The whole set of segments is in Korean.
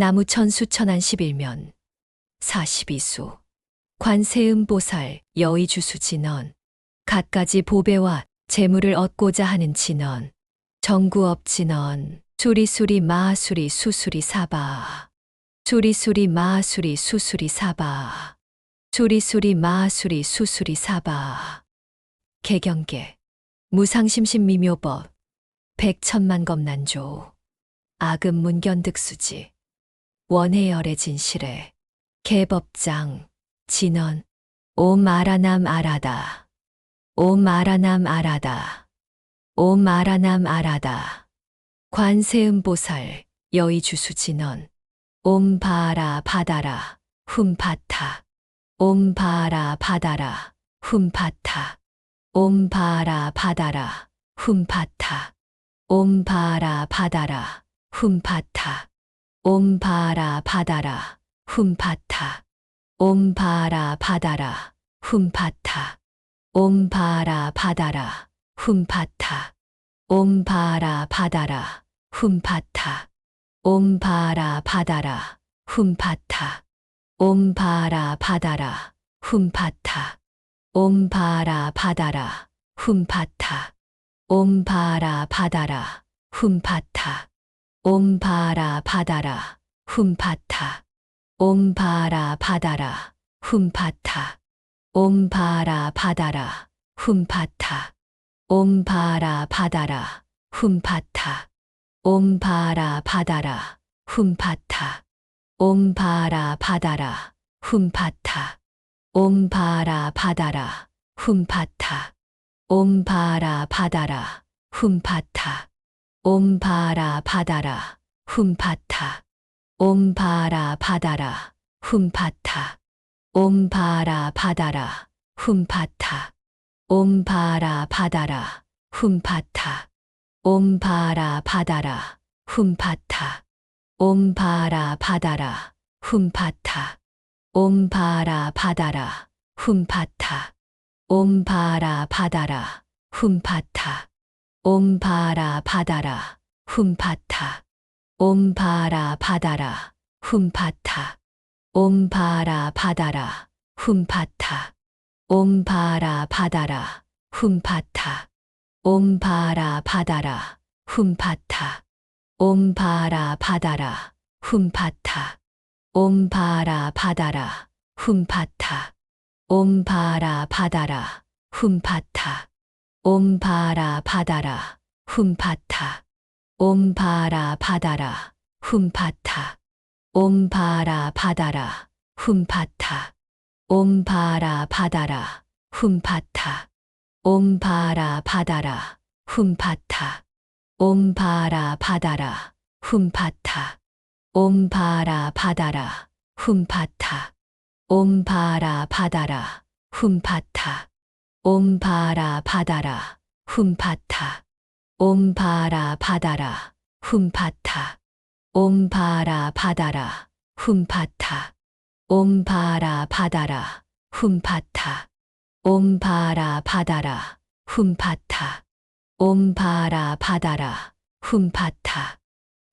나무 천 수천안 십일면 42수 관세음 보살 여의주수 진언 갖가지 보배와 재물을 얻고자 하는 진언 정구업 진언 수리수리 마수리 수수리 사바 수리수리 마수리 수수리 사바 수리수리 마수리 수수리 사바. 개경계 무상심심 미묘법 백천만 검난조 악음 문견득수지 원해열의 진실에 개법장 진언 옴 아라남 아라다. 옴 아라남 아라다. 옴 아라남 아라다. 관세음보살 여의주수 진언 옴 바라 바다라 훔파타. 옴 바라 바다라 훔파타. 옴 바라 바다라 훔파타. 옴 바라 바다라 훔파타 옴 바라 바다라 훔파타. 옴 바라 바다라 훔파타. 옴 바라 바다라 훔파타. 옴 바라 바다라 훔파타. 옴 바라 바다라 훔파타. 옴 바라 바다라 훔파타. 옴 바라 바다라 훔파타. 옴 바라 바다라 훔파타 옴 바라 바다라 훔파타. 옴 바라 바다라 훔파타. 옴 바라 바다라 훔파타. 옴 바라 바다라 훔파타. 옴 바라 바다라 훔파타. 옴 바라 바다라 훔파타. 옴 바라 바다라 훔파타. 옴 바라 바다라 훔파타 옴 바라 바다라 훔파타. 옴 바라 바다라 훔파타. 옴 바라 바다라 훔파타. 옴 바라 바다라 훔파타. 옴 바라 바다라 훔파타. 옴 바라 바다라 훔파타. 옴 바라 바다라 훔파타. 옴 바라 바다라 훔파타 옴 바라 바다라 훔파타. 옴 바라 바다라 훔파타. 옴 바라 바다라 훔파타. 옴 바라 바다라 훔파타. 옴 바라 바다라 훔파타. 옴 바라 바다라 훔파타. 옴 바라 바다라 훔파타. 옴 바라 바다라 훔파타 옴 바라 바다라 훔파타. 옴 바라 바다라 훔파타. 옴 바라 바다라 훔파타. 옴 바라 바다라 훔파타. 옴 바라 바다라 훔파타. 옴 바라 바다라 훔파타. 옴 바라 바다라 훔파타. 옴 바라 바다라 훔파타 옴 바라 바다라 훔파타. 옴 바라 바다라 훔파타. 옴 바라 바다라 훔파타. 옴 바라 바다라 훔파타. 옴 바라 바다라 훔파타. 옴 바라 바다라 훔파타.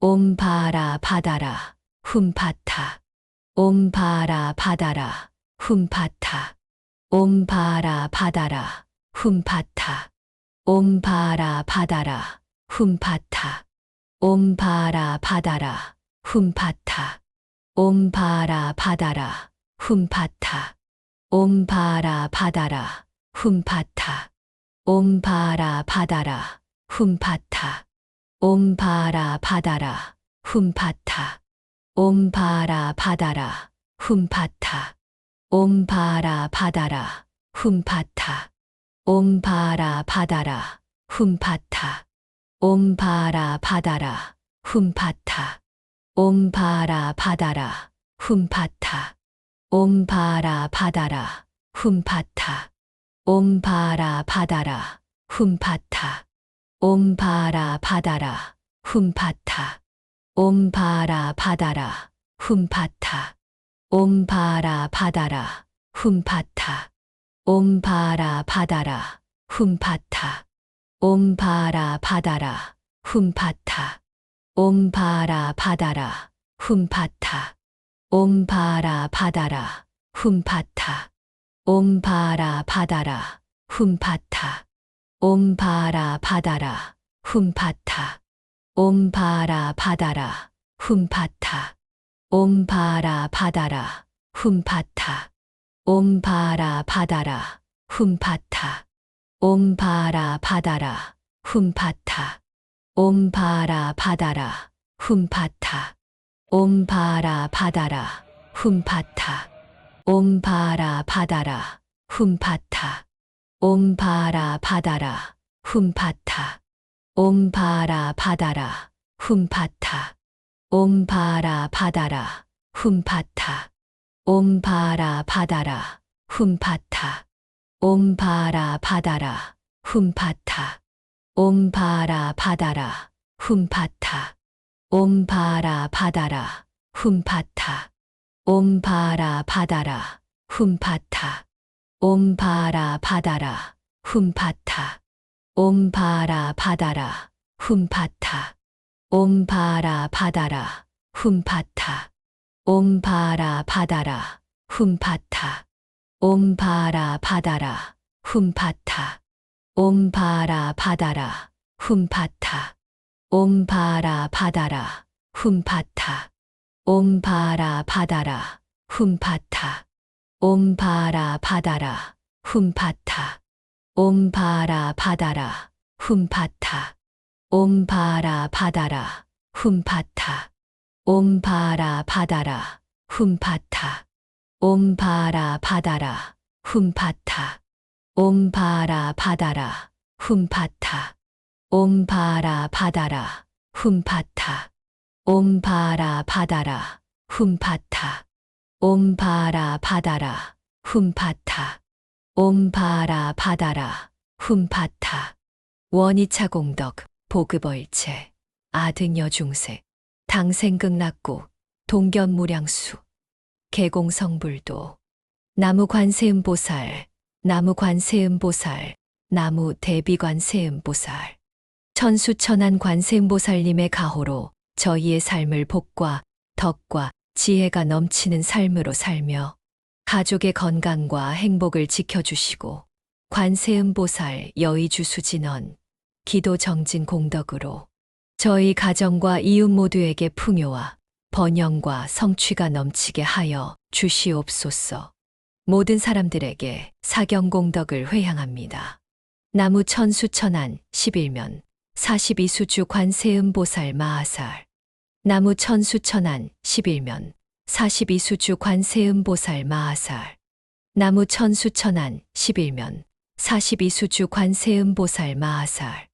옴 바라 바다라 훔파타. 옴 바라 바다라 훔파타 옴 바라 바다라 훔파타. 옴 바라 바다라 훔파타. 옴 바라 바다라 훔파타. 옴 바라 바다라 훔파타. 옴 바라 바다라 훔파타. 옴 바라 바다라 훔파타. 옴 바라 바다라 훔파타. 옴 바라 바다라 훔파타 옴 바라 바다라 훔파타. 옴 바라 바다라 훔파타. 옴 바라 바다라 훔파타. 옴 바라 바다라 훔파타. 옴 바라 바다라 훔파타. 옴 바라 바다라 훔파타. 옴 바라 바다라 훔파타. 옴 바라 바다라 훔파타 옴 바라 바다라 훔파타 옴 바라 바다라 훔파타 옴 바라 바다라 훔파타 옴 바라 바다라 훔파타. 옴바라 바다라. 훔파타. 옴바라 바다라. 훔파타. 옴바라 바다라. 훔파타. 옴바라 바다라. 훔파타. 옴바라 바다라. 훔파타. 옴바라 바다라. 훔파타. 옴바라 바다라. 훔파타. 옴바라 바다라. 훔파타. 옴바라 바다라. 훔파타. 옴바라 바다라. 훔파타. 옴바라 바다라. 훔파타. 옴바라 바다라. 훔파타. 옴바라 바다라. 훔파타. 옴바라 바다라. 훔파타. 옴바라 바다라. 훔파타. 옴바라 바다라. 훔파타. 옴바라 바다라. 훔파타. 옴바라 바다라. 훔파타. 옴바라 바다라. 훔파타. 옴바라 바다라. 훔파타. 옴바라 바다라. 훔파타. 옴바라 바다라. 훔파타. 옴바라 바다라. 훔파타. 옴바라 바다라. 훔파타. 옴바라 바다라. 훔파타. 옴바라 바다라. 훔파타. 옴바라 바다라. 훔파타. 옴바라 바다라. 훔파타. 옴바라 바다라. 훔파타. 옴바라 바다라. 훔파타. 옴바라 바다라. 훔파타. 옴바라 바다라. 훔파타. 옴바라 바다라. 훔파타. 옴바라 바다라. 훔파타. 옴바라 바다라. 훔파타. 옴바라 바다라. 훔파타. 원이차 공덕, 보급월체, 아등여 중세, 당생극낙고, 동견무량수, 개공성불도, 나무 관세음보살, 나무 관세음보살, 나무 대비관세음보살. 천수천한 관세음보살님의 가호로 저희의 삶을 복과 덕과 지혜가 넘치는 삶으로 살며 가족의 건강과 행복을 지켜주시고 관세음보살 여의주수진원 기도 정진 공덕으로 저희 가정과 이웃 모두에게 풍요와 번영과 성취가 넘치게 하여 주시옵소서. 모든 사람들에게 사경 공덕을 회향합니다. 나무 천수천안 11면 42수주 관세음 보살 마하살 나무 천수천안 11면 42수주 관세음 보살 마하살 나무 천수천안 11면 42수주 관세음 보살 마하살